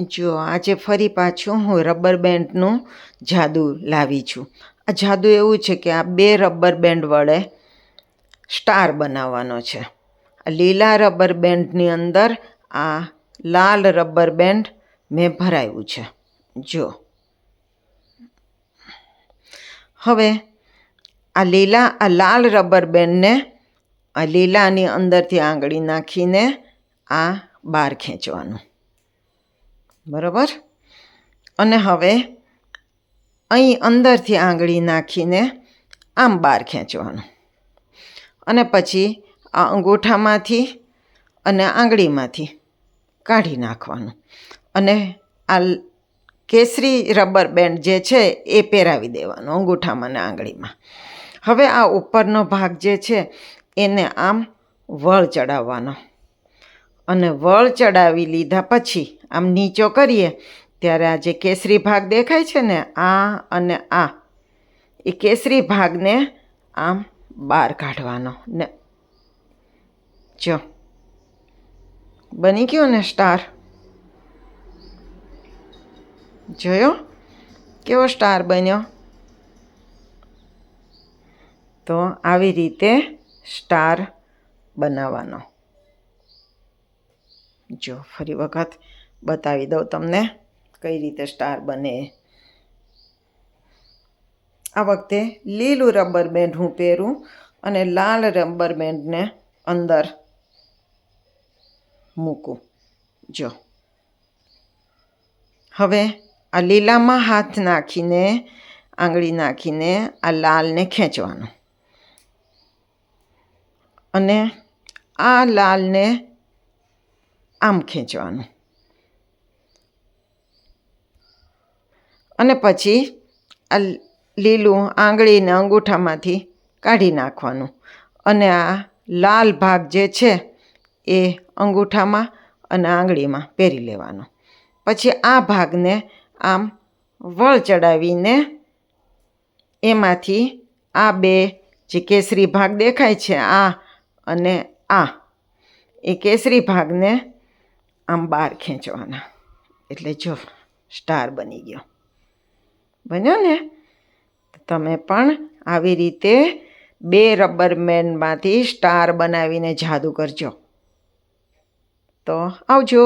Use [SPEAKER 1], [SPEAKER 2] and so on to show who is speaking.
[SPEAKER 1] જો આજે ફરી પાછું હું રબર બેન્ડનું જાદુ લાવી છું. આ જાદુ એવું છે કે આ બે રબર બેન્ડ વડે સ્ટાર બનાવવાનો છે. આ લીલા રબર બેન્ડની અંદર આ લાલ રબર બેન્ડ મેં ભરાયું છે. જો. હવે આ લીલા, આ લાલ રબર બેન્ડને આ લીલાની અંદરથી આંગળી નાખીને આ બહાર ખેંચવાનું. બરાબર? અને હવે અહીં અંદરથી આંગળી નાખીને આમ બહાર ખેંચવાનું. અને પછી આ અંગૂઠામાંથી અને આંગળીમાંથી કાઢી નાખવાનું. અને આ કેસરી રબર બેન્ડ જે છે એ પહેરાવી દેવાનું અંગૂઠામાં ને આંગળીમાં. હવે આ ઉપરનો ભાગ જે છે એને આમ વળ ચડાવવાનો. અને વળ ચડાવી લીધા પછી આમ નીચો કરીએ, ત્યારે આ જે કેસરી ભાગ દેખાય છે ને, આ અને આ, એ કેસરી ભાગને આમ બહાર કાઢવાનો. ને, જો, બની ગયો ને સ્ટાર? જોયો? કેવો સ્ટાર બન્યો? તો આવી રીતે સ્ટાર બનાવવાનો. જો, ફરી વખત બતાવી દઉં તમને કઈ રીતે સ્ટાર બને. આ વખતે લીલું રબર બેન્ડ હું પહેરું અને લાલ રબર બેન્ડને અંદર મૂકું. જો. હવે આ લીલામાં હાથ નાખીને, આંગળી નાખીને આ લાલને ખેંચવાનું. અને આ લાલને આમ ખેંચવાનું. અને પછી આ લીલું આંગળીને અંગૂઠામાંથી કાઢી નાખવાનું. અને આ લાલ ભાગ જે છે એ અંગૂઠામાં અને આંગળીમાં પહેરી લેવાનો. પછી આ ભાગને આમ વળ ચડાવીને એમાંથી આ બે જે કેસરી ભાગ દેખાય છે, આ અને આ, એ કેસરી ભાગને આમ બહાર ખેંચવાના. એટલે જો, સ્ટાર બની ગયો. બન્યો ને તમે પણ આવી રીતે બે રબર મેનમાંથી સ્ટાર બનાવીને જાદુ કરજો. તો આવજો.